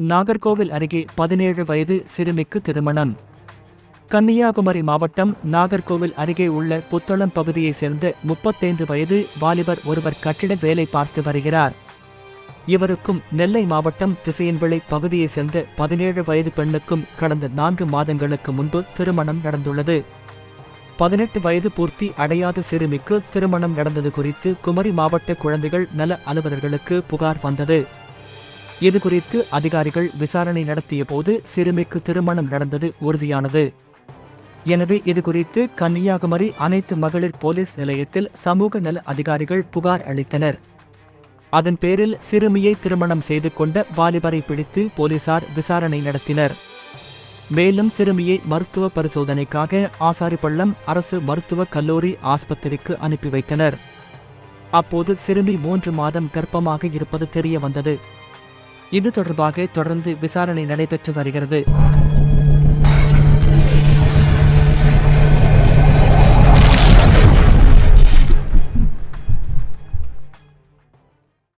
நாகர்கோவில் அருகே பதினேழு வயது சிறுமிக்கு திருமணம். கன்னியாகுமரி மாவட்டம் நாகர்கோவில் அருகே உள்ள புத்தளம் பகுதியைச் சேர்ந்த முப்பத்தைந்து வயது வாலிபர் ஒருவர் கட்டிட வேலை பார்த்து வருகிறார். இவருக்கும் நெல்லை மாவட்டம் திசையன்விளை பகுதியைச் சேர்ந்த பதினேழு வயது பெண்ணுக்கும் கடந்த நான்கு மாதங்களுக்கு முன்பு திருமணம் நடந்துள்ளது. பதினெட்டு வயது பூர்த்தி அடையாத சிறுமிக்கு திருமணம் நடந்தது குறித்து குமரி மாவட்ட குழந்தைகள் நல அலுவலர்களுக்கு புகார் வந்தது. இது குறித்து அதிகாரிகள் விசாரணை நடத்திய போது சிறுமிக்கு திருமணம் நடந்தது உறுதியானது. எனவே இது குறித்து கன்னியாகுமரி அனைத்து மகளிர் போலீஸ் நிலையத்தில் சமூக நல அதிகாரிகள் புகார் அளித்தனர். அதன் பேரில் சிறுமியை திருமணம் செய்து கொண்ட வாலிபரை பிடித்து போலீசார் விசாரணை நடத்தினர். மேலும் சிறுமியை மருத்துவ பரிசோதனைக்காக ஆசாரிப்பள்ளம் அரசு மருத்துவக் கல்லூரி ஆஸ்பத்திரிக்கு அனுப்பி வைத்தனர். அப்போது சிறுமி மூன்று மாதம் கர்ப்பமாக இருப்பது தெரிய வந்தது இது தொடர்பாக தொடர்ந்து விசாரணை நடைபெற்று வருகிறது.